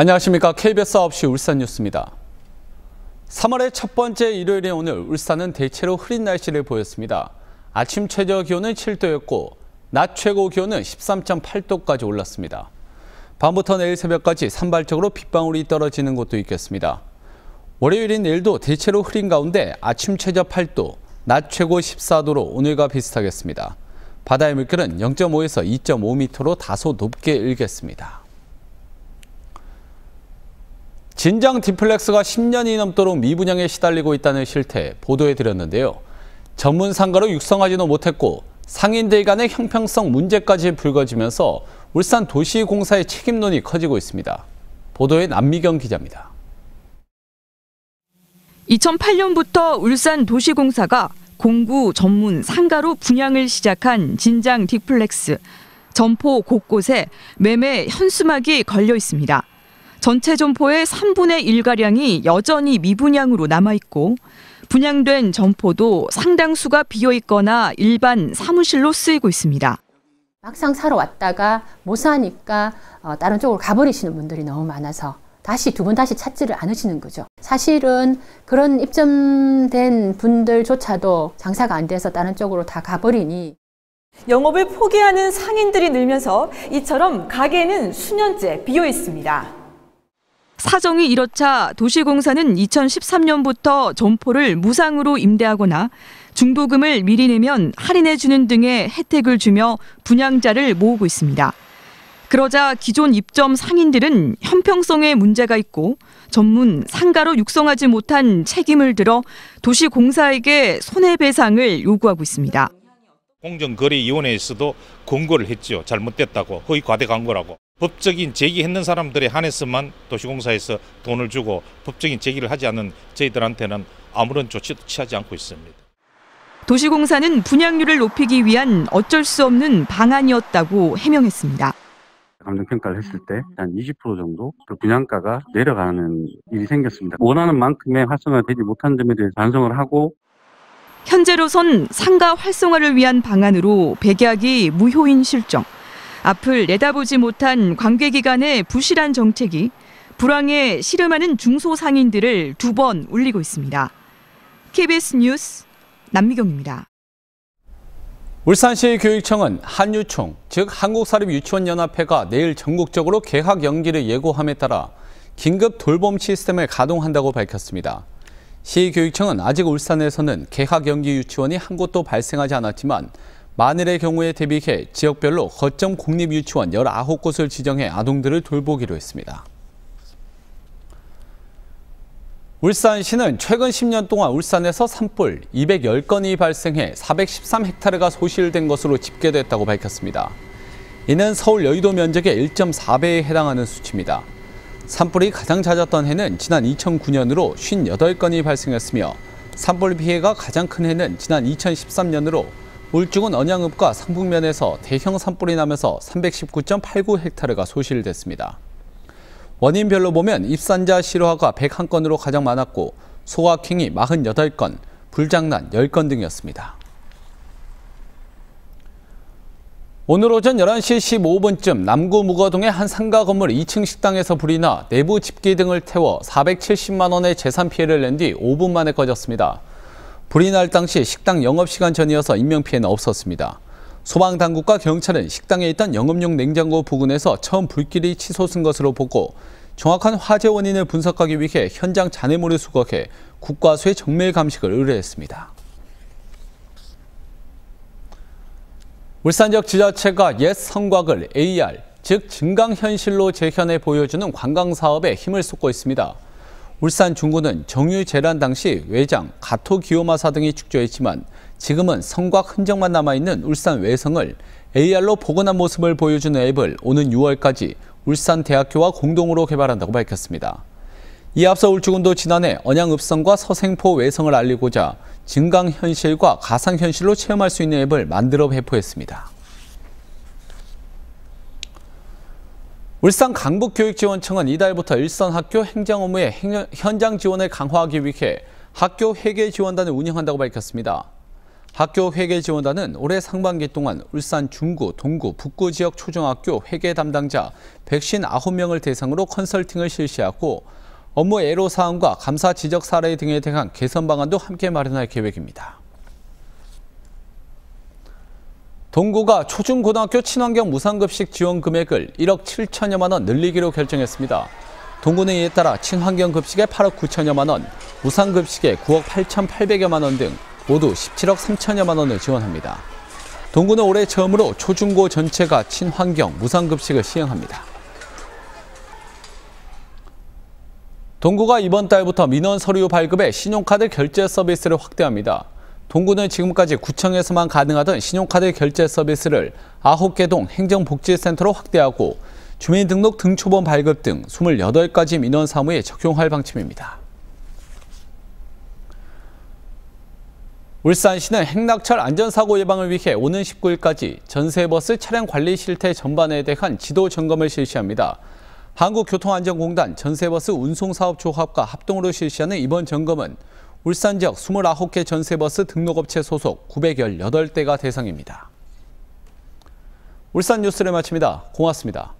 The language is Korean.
안녕하십니까. KBS 9시 울산 뉴스입니다. 3월의 첫 번째 일요일인 오늘 울산은 대체로 흐린 날씨를 보였습니다. 아침 최저 기온은 7도였고 낮 최고 기온은 13.8도까지 올랐습니다. 밤부터 내일 새벽까지 산발적으로 빗방울이 떨어지는 곳도 있겠습니다. 월요일인 내일도 대체로 흐린 가운데 아침 최저 8도, 낮 최고 14도로 오늘과 비슷하겠습니다. 바다의 물결은 0.5에서 2.5m로 다소 높게 일겠습니다. 진장 디플렉스가 10년이 넘도록 미분양에 시달리고 있다는 실태 보도해드렸는데요. 전문 상가로 육성하지도 못했고 상인들 간의 형평성 문제까지 불거지면서 울산 도시공사의 책임론이 커지고 있습니다. 보도에 남미경 기자입니다. 2008년부터 울산 도시공사가 공구 전문 상가로 분양을 시작한 진장 디플렉스. 점포 곳곳에 매매 현수막이 걸려 있습니다. 전체 점포의 3분의 1가량이 여전히 미분양으로 남아있고 분양된 점포도 상당수가 비어있거나 일반 사무실로 쓰이고 있습니다. 막상 사러 왔다가 못 사니까 어, 다른 쪽으로 가버리시는 분들이 너무 많아서 다시 두 번 다시 찾지를 않으시는 거죠. 사실은 그런 입점된 분들조차도 장사가 안 돼서 다른 쪽으로 다 가버리니 영업을 포기하는 상인들이 늘면서 이처럼 가게는 수년째 비어 있습니다. 사정이 이렇자 도시공사는 2013년부터 점포를 무상으로 임대하거나 중도금을 미리 내면 할인해 주는 등의 혜택을 주며 분양자를 모으고 있습니다. 그러자 기존 입점 상인들은 형평성에 문제가 있고 전문 상가로 육성하지 못한 책임을 들어 도시공사에게 손해배상을 요구하고 있습니다. 공정거래위원회에서도 권고를 했죠. 잘못됐다고 허위 과대 광고라고. 법적인 제기했는 사람들에 한해서만 도시공사에서 돈을 주고 법적인 제기를 하지 않는 저희들한테는 아무런 조치도 취하지 않고 있습니다. 도시공사는 분양률을 높이기 위한 어쩔 수 없는 방안이었다고 해명했습니다. 감정평가를 했을 때 한 20% 정도 그 분양가가 내려가는 일이 생겼습니다. 원하는 만큼의 활성화 되지 못한 점에 대해서 반성을 하고 현재로선 상가 활성화를 위한 방안으로 백약이 무효인 실정, 앞을 내다보지 못한 관계기관의 부실한 정책이 불황에 씨름하는 중소상인들을 두 번 울리고 있습니다. KBS 뉴스 남미경입니다. 울산시 교육청은 한유총, 즉 한국사립유치원연합회가 내일 전국적으로 개학 연기를 예고함에 따라 긴급 돌봄 시스템을 가동한다고 밝혔습니다. 시교육청은 아직 울산에서는 개학 연기 유치원이 한 곳도 발생하지 않았지만 만일의 경우에 대비해 지역별로 거점 공립유치원 19곳을 지정해 아동들을 돌보기로 했습니다. 울산시는 최근 10년 동안 울산에서 산불 210건이 발생해 413헥타르가 소실된 것으로 집계됐다고 밝혔습니다. 이는 서울 여의도 면적의 1.4배에 해당하는 수치입니다. 산불이 가장 잦았던 해는 지난 2009년으로 58건이 발생했으며 산불 피해가 가장 큰 해는 지난 2013년으로 울주군 언양읍과 상북면에서 대형 산불이 나면서 319.89헥타르가 소실됐습니다. 원인별로 보면 입산자 실화가 101건으로 가장 많았고 소각행위 48건, 불장난 10건 등이었습니다. 오늘 오전 11시 15분쯤 남구 무거동의 한 상가 건물 2층 식당에서 불이 나 내부 집기 등을 태워 470만 원의 재산 피해를 낸 뒤 5분 만에 꺼졌습니다. 불이 날 당시 식당 영업시간 전이어서 인명피해는 없었습니다. 소방당국과 경찰은 식당에 있던 영업용 냉장고 부근에서 처음 불길이 치솟은 것으로 보고 정확한 화재 원인을 분석하기 위해 현장 잔해물을 수거해 국과수의 정밀 감식을 의뢰했습니다. 울산 지 지자체가 옛 성곽을 AR, 즉 증강현실로 재현해 보여주는 관광사업에 힘을 쏟고 있습니다. 울산 중구는 정유 재란 당시 외장, 가토 기요마사 등이 축조했지만 지금은 성곽 흔적만 남아있는 울산 외성을 AR로 복원한 모습을 보여주는 앱을 오는 6월까지 울산대학교와 공동으로 개발한다고 밝혔습니다. 이 앞서 울주군도 지난해 언양읍성과 서생포 외성을 알리고자 증강현실과 가상현실로 체험할 수 있는 앱을 만들어 배포했습니다. 울산 강북교육지원청은 이달부터 일선 학교 행정 업무의 현장 지원을 강화하기 위해 학교 회계 지원단을 운영한다고 밝혔습니다. 학교 회계 지원단은 올해 상반기 동안 울산 중구, 동구, 북구 지역 초중학교 회계 담당자 159명을 대상으로 컨설팅을 실시하고 업무 애로사항과 감사 지적 사례 등에 대한 개선 방안도 함께 마련할 계획입니다. 동구가 초중고등학교 친환경 무상급식 지원 금액을 1억 7천여만 원 늘리기로 결정했습니다. 동구는 이에 따라 친환경 급식에 8억 9천여만 원, 무상급식에 9억 8천8백여만 원 등 모두 17억 3천여만 원을 지원합니다. 동구는 올해 처음으로 초중고 전체가 친환경 무상급식을 시행합니다. 동구가 이번 달부터 민원 서류 발급에 신용카드 결제 서비스를 확대합니다. 동구는 지금까지 구청에서만 가능하던 신용카드 결제 서비스를 9개 동 행정복지센터로 확대하고 주민등록 등초본 발급 등 28가지 민원 사무에 적용할 방침입니다. 울산시는 행락철 안전사고 예방을 위해 오는 19일까지 전세버스 차량 관리 실태 전반에 대한 지도 점검을 실시합니다. 한국교통안전공단 전세버스 운송사업조합과 합동으로 실시하는 이번 점검은 울산 지역 29개 전세버스 등록업체 소속 918대가 대상입니다. 울산 뉴스를 마칩니다. 고맙습니다.